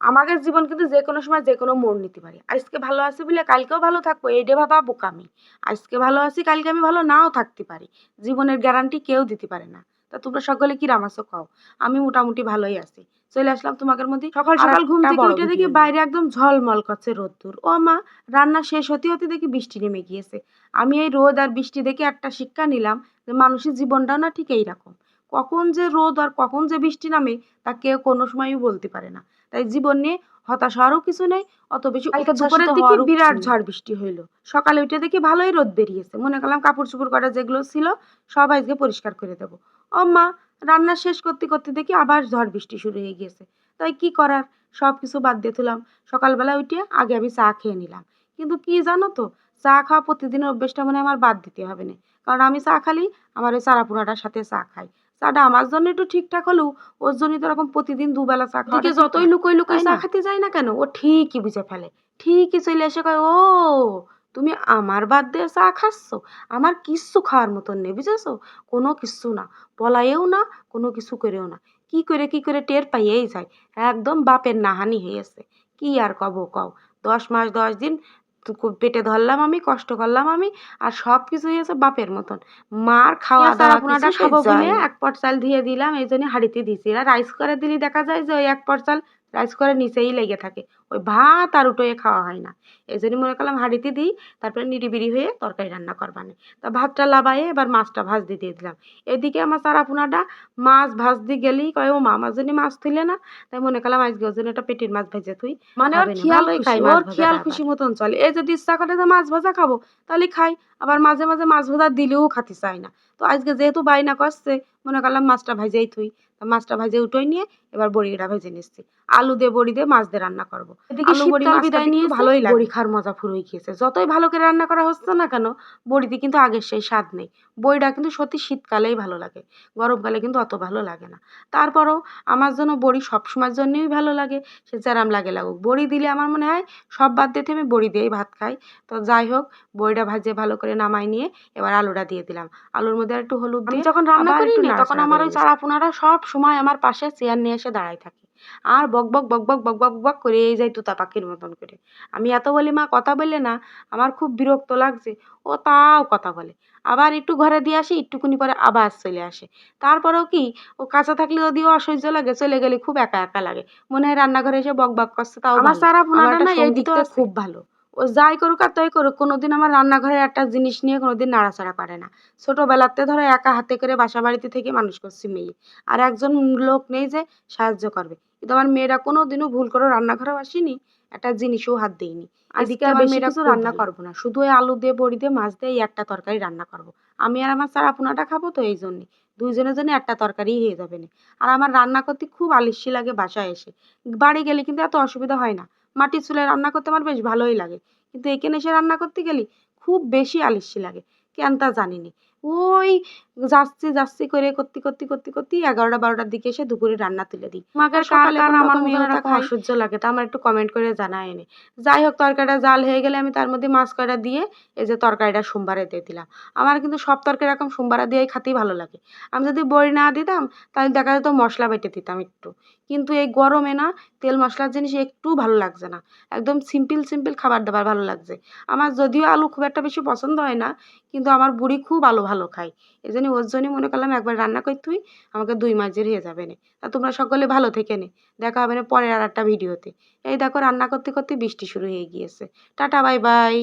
আমাদের জীবন কিন্তু যে কোনো সময় যে কোনো মোড় নিতে পারে। আজকে ভালো আছি বলে কালকেও ভালো থাকব এইটা ভাবা বোকামি আজকে ভালো আছি কালকে আমি ভালো নাও থাকতে পারি। জীবনের গ্যারান্টি কেউ দিতে পারে না। তা তোমরা সকলে কি রামাছো কও আমি মোটামুটি ভালোই আছি। চলে আসলাম তোমাদের মধ্যে। সকাল সকাল ঘুম থেকে উঠে দেখি বাইরে একদম ঝলমল করছে রোদ্দুর। ও মা রান্না শেষ হতে হতে দেখি বৃষ্টি নেমে গিয়েছে। আমি এই রোদ আর বৃষ্টি দেখে একটা শিক্ষা নিলাম যে মানুষের জীবনটাও না ঠিক এইরকম। কখন যে রোদ আর কখন যে বৃষ্টি নামে তা কেউ কোনো সময়ই বলতে পারে না। তাই জীবন নিয়ে হতাশ হওয়ারও কিছু নেই অত বেশি দুপুরের দিকে বিরাট ঝড় বৃষ্টি হইল। সকালে উঠে দেখি ভালোই রোদ বেরিয়েছে। মনে করলাম কাপড় চোপড় করা যেগুলো ছিল সব আজকে পরিষ্কার করে দেবো। ও মা রান্না শেষ করতে করতে দেখি আবার ঝড় বৃষ্টি শুরু হয়ে গিয়েছে। তাই কি করার? সব কিছু বাদ দিয়ে তুলাম সকালবেলা উঠে আগে আমি চা খেয়ে নিলাম। কিন্তু কি জানো তো চা খাওয়া প্রতিদিনের অভ্যেসটা মনে হয় আমার বাদ দিতে হবে না। কারণ আমি চা খালি আমার ওই চারাপোনাটার সাথে চা খাই। চাটা আমার জন্য একটু ঠিকঠাক হলেও ওর জন্য তো এরকম প্রতিদিন দুবেলা চা খাওয়া যতই লুকোই লুকোই চা খেতে যাই না কেন? ও ঠিকই বুঝে ফেলে। ঠিকই চলে এসে কয় ও তুমি আমার বাদ দিয়ে চা খাচ্ছ? আমার কিচ্ছু খাওয়ার মতন নেই বুঝেছ? কোনো কিচ্ছু না। পলায়েও না কোনো কিছু করেও না। কি করে কি করে টের পাইয়েই যায়। একদম বাপের নাহানি হয়েছে কি আর কব কও? দশ মাস দশ দিন পেটে ধরলাম আমি কষ্ট করলাম আমি আর সব কিছু হয়েছে বাপের মতন। মার খাওয়া দাওয়া বলে এক পট চাল দিয়ে দিলাম এই জন্য হাঁড়িতে দিছি। আর রাইস করে দিলে দেখা যায় যে ওই এক পট চাল রাইস করে নিচেই লেগে থাকে। ওই ভাত আর উটোয়ে খাওয়া হয় না। এই জন্য মনে করলাম হাঁড়িতে দিই তারপরে নিরিবিরি হয়ে তরকারি রান্না করবানে। তা ভাতটা লাবায়ে এবার মাছটা ভাজতে দিয়ে দিলাম। এদিকে আমার চারাপোনাটা মাছ ভাজতে গেলেই কয় ও মা আমার জন্য মাছ তুলে না। তাই মনে করলাম আজকে ওর জন্য একটা পেটির মাছ ভেজে তুই মানে ওর খেয়াল ওর খেয়াল খুশি মতন চলে। এই যদি ইচ্ছা করে যে মাছ ভাজা খাব তাহলে খাই আবার মাঝে মাঝে মাছ ভাজা দিলেও খাতে চাই না। তো আজকে যেহেতু বাইনা করছে মনে করলাম মাছটা ভাজেই থুই। মাছটা ভাজে উঠোই নিয়ে এবার বড়িটা ভেজে নিচ্ছি। আলু দিয়ে বড়ি দিয়ে মাছ দিয়ে রান্না করব। এদিকে শীতকাল বিদায় কিন্তু ভালোই লাগে। বড়ি মজা ফুরোই খেয়েছে। যতই ভালো করে রান্না করা হচ্ছে না কেন বড়িতে কিন্তু আগের সেই স্বাদ নেই। বড়িটা কিন্তু সত্যি শীতকালেই ভালো লাগে। গরমকালে কিন্তু অত ভালো লাগে না। তারপরও আমার জন্য বড়ি সবসময়ের জন্যই ভালো লাগে। সে যেরাম লাগে লাগুক। বড়ি দিলে আমার মনে হয় সব বাদ দিতে আমি বড়ি দিয়েই ভাত খাই। তো যাই হোক বড়িটা ভাজে ভালো করে নামাই নিয়ে এবার আলুটা দিয়ে দিলাম। আলুর মধ্যে আর একটু হলুদ দিয়ে যখন রান্না করি তখন আমার ওই। চারাপোনারা সব সময় আমার পাশে চেয়ার নিয়ে এসে দাঁড়ায় থাকে। আর বক বক বক বক বক বক বক করে এই যাই তুতা পাখির মতন করে। আমি এত বলি মা কথা বললে না আমার খুব বিরক্ত লাগছে। ও তাও কথা বলে। আবার একটু ঘরে দিয়ে আসি একটুকুনি পরে আবার চলে আসে। তারপরেও কি ও কাঁচা থাকলে যদিও অসহ্য লাগে চলে গেলে খুব একা একা লাগে। মনে হয় রান্নাঘরে এসে বক বক করছে তাও আমার একটা না এই দিকটা খুব ভালো। ও যাই করুক আর তাই করুক কোনোদিন আমার রান্নাঘরে একটা জিনিস নিয়ে কোনোদিন নাড়াচাড়া করে না। ছোটবেলাতে ধরো একা হাতে করে বাসা বাড়িতে থেকে মানুষ করছি মেয়ে। আর একজন লোক নেই যে সাহায্য করবে। কিন্তু আমার মেয়েরা কোনোদিনও ভুল করে রান্নাঘরেও আসেনি একটা জিনিসও হাত দেয়নি। আজকে আমার মেয়েরা কিছু রান্না করব না। শুধু ওই আলু দিয়ে বড়ি দিয়ে মাছ দিয়ে এই একটা তরকারি রান্না করব। আমি আর আমার চারাপোনাটা খাব তো এই জন্যে। দুইজনের জন্য একটা তরকারি হয়ে যাবে না। আর আমার রান্না করতে খুব আলিস্যি লাগে বাসায় এসে। বাড়ি গেলে কিন্তু এত অসুবিধা হয় না। মাটির চুলায় রান্না করতে আমার বেশ ভালোই লাগে। কিন্তু এখানে এসে রান্না করতে গেলে খুব বেশি আলিস্যি লাগে। কেন তা জানি না। ওই যাচ্ছি যাচ্ছি করে করতে করতে করতে করতে এগারোটা বারোটার দিকে এসে দুপুরে রান্না তুলে দিই। মাকে সকালে আমার মেয়েরা। অসহ্য লাগে তা আমার একটু কমেন্ট করে জানায় এনে যাই হোক তরকারিটা জাল হয়ে গেলে আমি তার মধ্যে মাছ কয়টা দিয়ে এই যে তরকারিটা সোমবারে দিয়ে দিলাম। আমার কিন্তু সব তরকারি এরকম সোমবারে দিয়েই খেতেই ভালো লাগে। আমি যদি বড়ি না দিতাম তাহলে দেখা যেত মশলা বেটে দিতাম একটু। কিন্তু এই গরমে না তেল মশলার জিনিস একটু ভালো লাগছে না। একদম সিম্পল সিম্পল খাবার দাবার ভালো লাগছে। আমার যদিও আলু খুব একটা বেশি পছন্দ হয় না কিন্তু আমার বুড়ি খুব আলু ভালো খাই। এই জন্য ওর জন্যই মনে করলাম একবার রান্না করি তুই, আমাকে দুই মাসের হয়ে যাবে না। তা তোমরা সকলে ভালো থেকে নে। দেখা হবে না পরের আর একটা ভিডিওতে এই দেখো রান্না করতে করতে বৃষ্টি শুরু হয়ে গিয়েছে। Tata, bye bye.